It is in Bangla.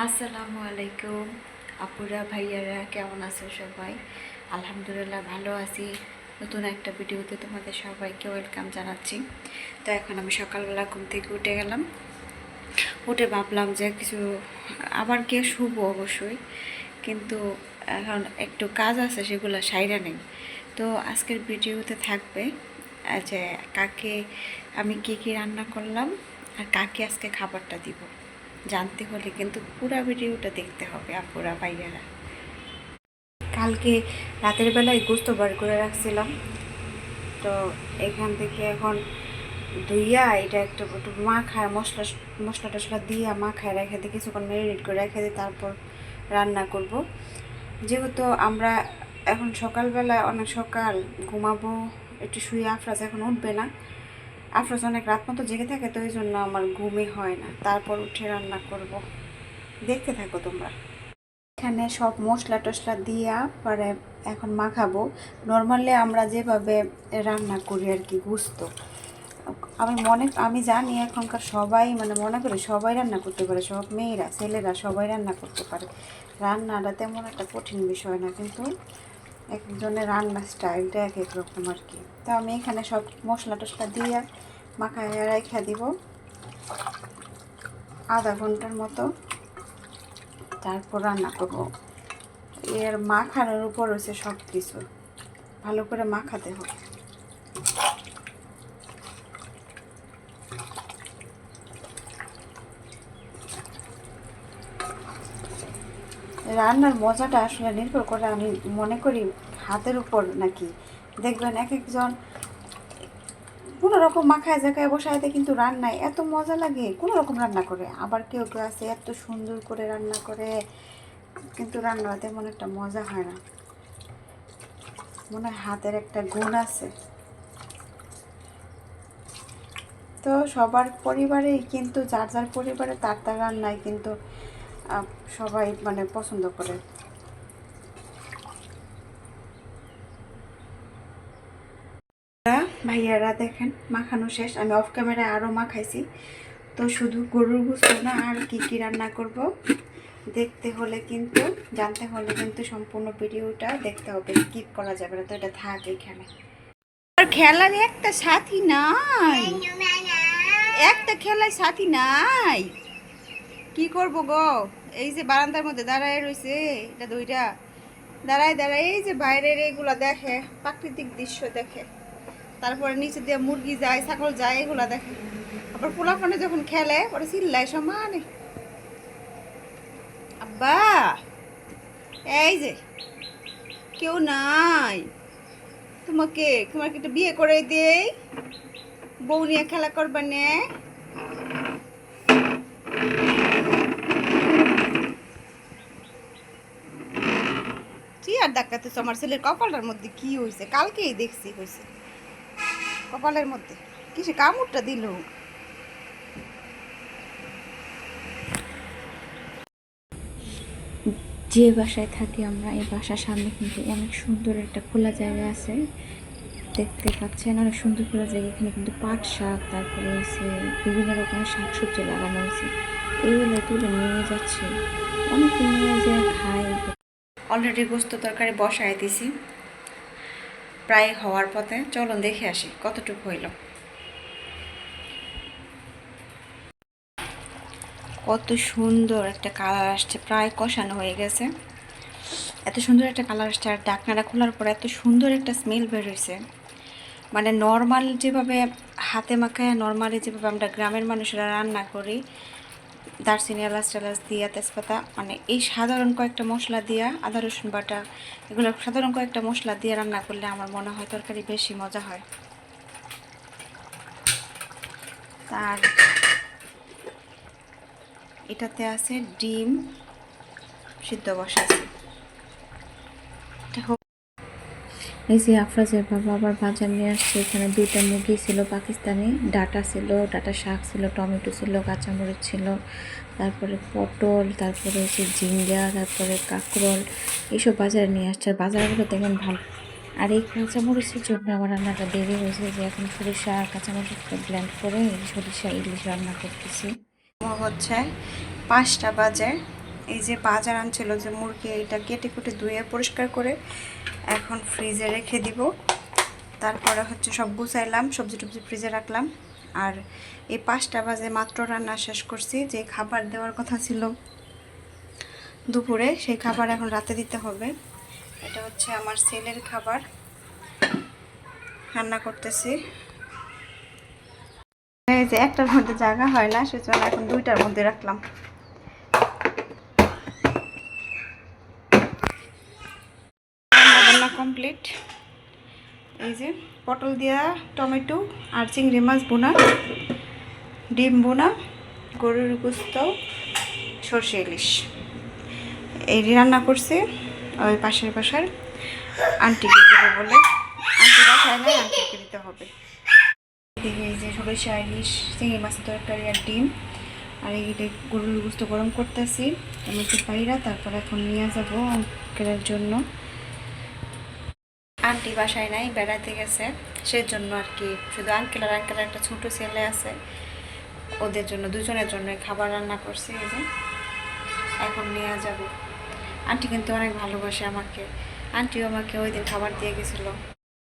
আসসালামু আলাইকুম। আপুরা, ভাইয়ারা, কেমন আছো সবাই? আলহামদুলিল্লাহ ভালো আছি। নতুন একটা ভিডিওতে তোমাদের সবাইকে ওয়েলকাম জানাচ্ছি। তো এখন আমি সকালবেলা ঘুম থেকে উঠে গেলাম। উঠে ভাবলাম যে কিছু, আবার কে শুভ অবশ্যই। কিন্তু এখন একটু কাজ আছে, সেগুলো সাইরা নেই। তো আজকের ভিডিওতে থাকবে যে কাকে আমি কী কী রান্না করলাম আর কাকে আজকে খাবারটা দিব। জানতে হলে কিন্তু পুরো ভিডিওটা দেখতে হবে আপুরা ভাইয়ারা। কালকে রাতের বেলায় গোস্ত বার করে রাখছিলাম। তো এখান থেকে এখন ধুইয়া এটা একটু একটু মাখায়, মশলা মশলা টশলা দিয়ে মাখায়, রেখে দিই কিছুক্ষণ ম্যারিনেট করে রেখে দিই তারপর রান্না করব। যেহেতু আমরা এখন সকালবেলা অনেক সকাল ঘুমাবো, একটু শুয়ে আফরাজ এখন উঠবে না। আফরোজ অনেক রাত মতো জেগে থাকে তো ওই জন্য আমার ঘুমই হয় না। তারপর উঠে রান্না করব। দেখতে থাকো তোমরা। এখানে সব মশলা টশলা দিয়া পরে এখন মাখাবো। নর্মালি আমরা যেভাবে রান্না করি আর কি, গুস্ত। আমি মনে, আমি জানি এখনকার সবাই মানে মনে করি সবাই রান্না করতে পারে, সব মেয়েরা, ছেলেরা সবাই রান্না করতে পারে। রান্নাটা তেমন একটা কঠিন বিষয় না, কিন্তু একজনের রান্নার স্টাইলটা এক এক রকম আর কি। তো আমি এখানে সব মশলা টসলা দিয়ে মাখায় রেখে দিব। আধা ঘণ্টার মতো। তারপর রান্না করব। এর মাখানোর উপর রয়েছে সব কিছু ভালো করে মাখাতে হবে। রান্নার মজাটা আসলে নির্ভর করে আমি মনে করি হাতের উপর নাকি। দেখবেন এক একজন কোনো রকম মাখায় জায়গায় দেয় কিন্তু রান্নায় এত মজা লাগে, কোনো রকম রান্না করে। আবার কেউ কেউ আছে এত সুন্দর করে রান্না করে, কিন্তু রান্না তেমন একটা মজা হয় না। মনে হাতের একটা গুণ আছে। তো সবার পরিবারেই কিন্তু, যার যার পরিবারে তার তার রান্নায় কিন্তু সবাই মানে পছন্দ করে। ভাইয়ারা দেখেন, মাখানো শেষ। আমি অফ ক্যামেরায় আরও মাখাইছি। তো শুধু গরুর গুস্ত না, আর কি কি রান্না করব, দেখতে হলে কিন্তু, জানতে হলে কিন্তু সম্পূর্ণ ভিডিওটা দেখতে হবে স্কিপ করা যাবে না, তো এটা থাক এখানে। আর খেলার একটা সাথী নাই। একটা খেলার সাথী নাই। কি করব গো? এই যে বারান্দার মধ্যে দাঁড়ায় রয়েছে এটা দুইটা। দাঁড়ায় দাঁড়ায়, এই যে বাইরের এইগুলা দেখে, প্রাকৃতিক দৃশ্য দেখে। তারপরে নিচে দিয়ে মুরগি যায়, ছাগল যায়, এগুলা দেখে। আবার পোলাপানে যখন খেলে, ওরা চিল্লায় সমানে। আব্বা, এই যে, কেউ নাই। তোমাকে তোমাকে একটা বিয়ে করে দেই। বউ নিয়ে খেলা করবা নে। আর ডাক্তারতেছ আমার ছেলের কপালটার মধ্যে কি হয়েছে কালকেই দেখছি হয়েছে কপালের মধ্যে। কিসে কামড়টা দিল? যে বাসায় থাকি আমরা, এই বাসার সামনে কিন্তু অনেক সুন্দর একটা খোলা জায়গা আছে। দেখতে পাচ্ছেন, অনেক সুন্দর খোলা জায়গা। এখানে কিন্তু পাট শাক, তারপরে হচ্ছে বিভিন্ন রকমের শাক সবজি লাগানো হয়েছে এইগুলো তুলে নিয়ে যাচ্ছে। অনেক নিয়ে যায় অলরেডি গোস্ত তরকারি বসায় দিছি। প্রায় হওয়ার পথে, চলুন দেখে আসি কতটুকু হইল। কত সুন্দর একটা কালার আসছে, প্রায় কষানো হয়ে গেছে। এত সুন্দর একটা কালার আসছে, আর ডাকনাটা খোলার পর এত সুন্দর একটা স্মেল বের হয়েছে মানে নর্মাল যেভাবে হাতে মাখায় নর্মালি যেভাবে আমরা গ্রামের মানুষেরা রান্না করি দারচিনি এলাচ টেলাচ দিয়া তেজপাতা মানে এই সাধারণ কয়েকটা মশলা দিয়া আদা, রসুন বাটা, এগুলো সাধারণ কয়েকটা মশলা দিয়ে রান্না করলে আমার মনে হয় তরকারি বেশি মজা হয়। তার এটাতে আছে ডিম, সিদ্ধ এটা হোক এই যে আফরাজের বাবা আবার বাজার নিয়ে আসছে। এখানে দুইটা মুরগি ছিল, পাকিস্তানি, ডাটা ছিল, ডাটা শাক ছিল, টমেটো ছিল, কাঁচামরিচ ছিল, তারপরে পটল, তারপরে হচ্ছে ঝিঙ্গা, তারপরে কাঁকরোল, এইসব বাজারে নিয়ে আসছে। আর বাজারগুলো তেমন ভালো। আর এই কাঁচামরিচের জন্য আমার রান্নাটা দেরি হয়েছে যে এখন সরিষা আর কাঁচামরিচ ব্লেন্ড করে সরিষা ইলিশ রান্না করতেছি। হচ্ছে পাঁচটা বাজে এই যে বাজার আনছিল যে মুরগি, এটা কেটে কুটে ধুয়ে পরিষ্কার করে এখন ফ্রিজে রেখে দিব। তারপরে হচ্ছে সব গুছাইলাম, সবজি টবজি ফ্রিজে রাখলাম। আর এই পাঁচটা বাজে মাত্র রান্না শেষ করছি। যে খাবার দেওয়ার কথা ছিল দুপুরে, সেই খাবার এখন রাতে দিতে হবে। এটা হচ্ছে আমার ছেলের খাবার। রান্না করতেছি। যে একটার মধ্যে জায়গা হয় না, সেজন্য এখন দুইটার মধ্যে রাখলাম। রান্না কমপ্লিট এই যে পটল দিয়া টমেটো আর চিংড়ি মাছ বোনা ডিম বোনা গরুর গুস্ত, সর্ষে ইলিশ। এই রান্না করছে ওই পাশের পাশের আন্টিকে দেবো বলে। আন্টি বাসায় নাই, আন্টিকে দিতে হবে। এদিকে এই যে সরিষা, ইলিশ, চিংড়ি মাছের তরকারি আর ডিম। আর এই যে গরুর গুস্ত গরম করতেছি। টমেটো পাইরা তারপর এখন নিয়ে যাব আঙ্কেলের জন্য। আন্টি বাসায় নাই বেড়াতে গেছে। সেই জন্য আর কি, শুধু আঙ্কেল আর আঙ্কেলের একটা ছোট ছেলে আছে। ওদের জন্য, দুজনের জন্য খাবার রান্না করছি এই যে। এখন নেওয়া যাব। আন্টি কিন্তু অনেক ভালোবাসে আমাকে। আন্টিও আমাকে ওই দিন খাবার দিয়ে গেছিল।